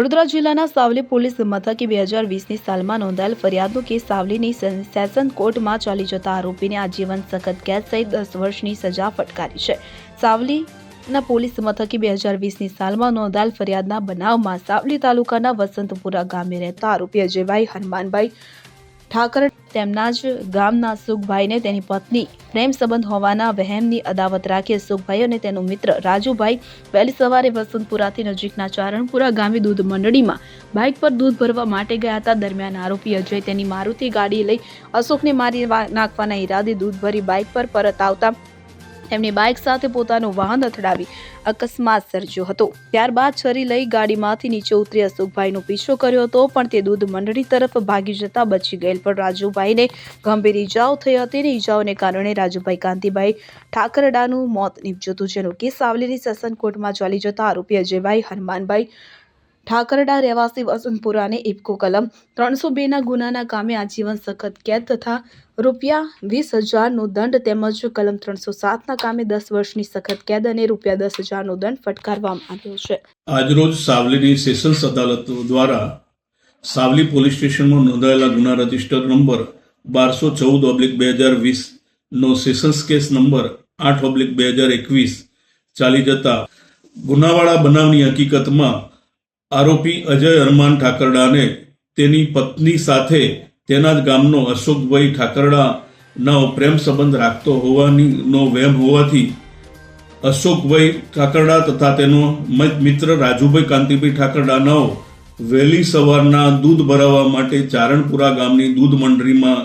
વડોદરા જિલ્લાના સાવલી પોલીસ મથકે બે હજાર વીસની સાલમાં નોંધાયેલ ફરિયાદનો કેસ સાવલીની સેશન કોર્ટમાં ચાલી જતા આરોપીને આજીવન સખત કેદ સહિત દસ વર્ષની સજા ફટકારી છે. સાવલીના પોલીસ મથકે બે હજાર વીસની સાલમાં નોંધાયેલ ફરિયાદના બનાવમાં સાવલી તાલુકાના વસંતપુરા ગામે રહેતા આરોપી અજયભાઈ હનુમાનભાઈ ઠાકર તેમના જ ગામના સુખભાઈને તેની પત્ની પ્રેમ સંબંધ હોવાના વહેમની અદાવત રાખી સુખભાઈ અને તેનો મિત્ર રાજુભાઈ વહેલી સવારે વસંતપુરાથી નજીકના ચારણપુરા ગામે દૂધ મંડળીમાં બાઇક પર દૂધ ભરવા માટે ગયા હતા. દરમિયાન આરોપી અજય તેની મારુતિ ગાડી લઈ અશોકને મારી નાખવાના ઈરાદે દૂધ ભરી બાઇક પર પરત આવતા તેમની બાઇક સાથે પોતાનું વાહન અથડાવી અકસ્માત સર્જ્યો હતો. ત્યારબાદ છરી લઈ ગાડીમાંથી નીચે ઉતરી અશોકભાઈનો પીછો કર્યો હતો, પણ તે દૂધ મંડળી તરફ ભાગી જતા બચી ગયેલ. પણ રાજુભાઈને ગંભીર ઈજાઓ થઈ હતી અને ઈજાઓને કારણે રાજુભાઈ કાંતિભાઈ ઠાકરડાનું મોત નીપજ્યું હતું, જેનો કેસ સાવલીની સેશન કોર્ટમાં ચાલી જતા આરોપી અજયભાઈ હનુમાનભાઈ ઠાકરડા રહેવાસી વસંતપુરાને ઇફકો કલમ. ત્રણસો બેના ગુનાના કામે આજીવન સખત કેદ તથા રૂપિયા વીસ હજારનો દંડ તેમજ કલમ ત્રણસો સાતના કામે દસ વર્ષની સખત કેદ અને રૂપિયા દસ હજારનો દંડ ફટકારવામાં આવ્યો છે. આજરોજ સાવલીની સેશન્સ અદાલત દ્વારા સાવલી પોલીસ સ્ટેશનમાં નોંધાયેલા ગુના રજિસ્ટર નંબર બારસો ચૌદ ઓબ્લિક બે હજાર વીસનો સેશન્સ કેસ નંબર આઠ ઓબ્લિક બે હજાર એકવીસ ચાલી જતા ગુનાવાળા બનાવની હકીકતમાં આરોપી અજય હરમાન ઠાકરડાને તેની પત્ની સાથે તેના જ ગામનો અશોકભાઈ ઠાકરડાનો પ્રેમ સંબંધ રાખતો હોવાની નો વહેમ હોવાથી અશોકભાઈ ઠાકરડા તથા તેનો મિત્ર રાજુભાઈ કાંતિભાઈ ઠાકરડાનાઓ વહેલી સવારના દૂધ ભરાવવા માટે ચારણપુરા ગામની દૂધ મંડળીમાં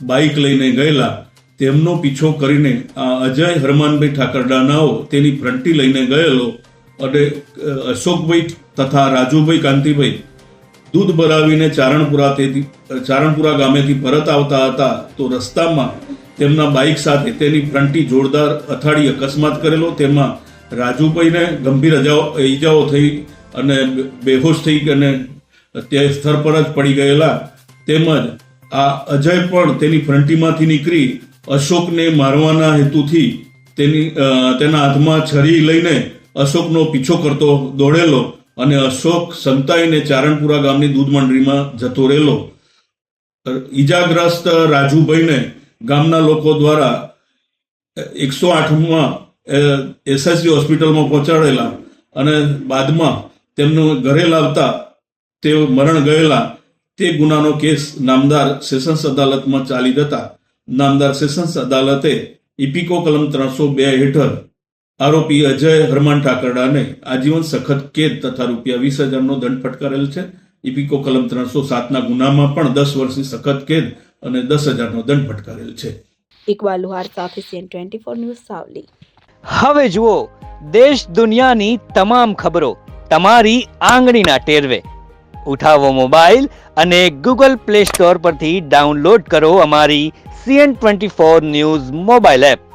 બાઇક લઈને ગયેલા. તેમનો પીછો કરીને આ અજય હરમાનભાઈ ઠાકરડાનાઓ તેની ફ્રન્ટી લઈને ગયેલો અને અશોકભાઈ તથા રાજુભાઈ કાંતિભાઈ દૂધ ભરાવીને ચારણપુરા તેથી ચારણપુરા ગામેથી પરત આવતા હતા તો રસ્તામાં તેમના બાઇક સાથે તેની ફ્રન્ટી જોરદાર અથાડી અકસ્માત કરેલો. તેમાં રાજુભાઈને ગંભીર અજાઓ, ઈજાઓ થઈ અને બેહોશ થઈ અને તે સ્થળ પર જ પડી ગયેલા. તેમજ આ અજય પણ તેની ફ્રન્ટીમાંથી નીકળી અશોકને મારવાના હેતુથી તેની તેના હાથમાં છરી લઈને અશોકનો પીછો કરતો દોડેલો અને અશોક સંતાઈને ચારણપુરા ગામની દૂધ મંડળીમાં જતો રહેલો. ઈજાગ્રસ્ત રાજુભાઈને ગામના લોકો દ્વારા એકસો આઠમાં એસએસજી હોસ્પિટલમાં પહોંચાડેલા અને બાદમાં તેમનું ઘરે લાવતા તેઓ મરણ ગયેલા. તે ગુનાનો કેસ નામદાર સેશન્સ અદાલતમાં ચાલી જતા. નામદાર સેશન્સ અદાલતે ઇપિકો કલમ ત્રણસો બે હેઠળ આરોપી અજય હરમાન ઠાકરડાને આજીવન સખત કેદ તથા રૂપિયા વીસ હજારનો દંડ ફટકારેલ છે. ઇપિકો કલમ ત્રણસો સાતના ગુનામાં પણ દસ વર્ષની સખત કેદ અને દસ હજારનો દંડ ફટકારેલ છે. ઇકબાલ લુહાર સાથે CN twenty four news Savli. હવે જુઓ દેશ દુનિયાની તમામ ખબરો તમારી આંગળીના ટેરવે. ઉઠાવો મોબાઈલ અને ગૂગલ પ્લે સ્ટોર પરથી ડાઉનલોડ કરો અમારી CN twenty four news mobile app.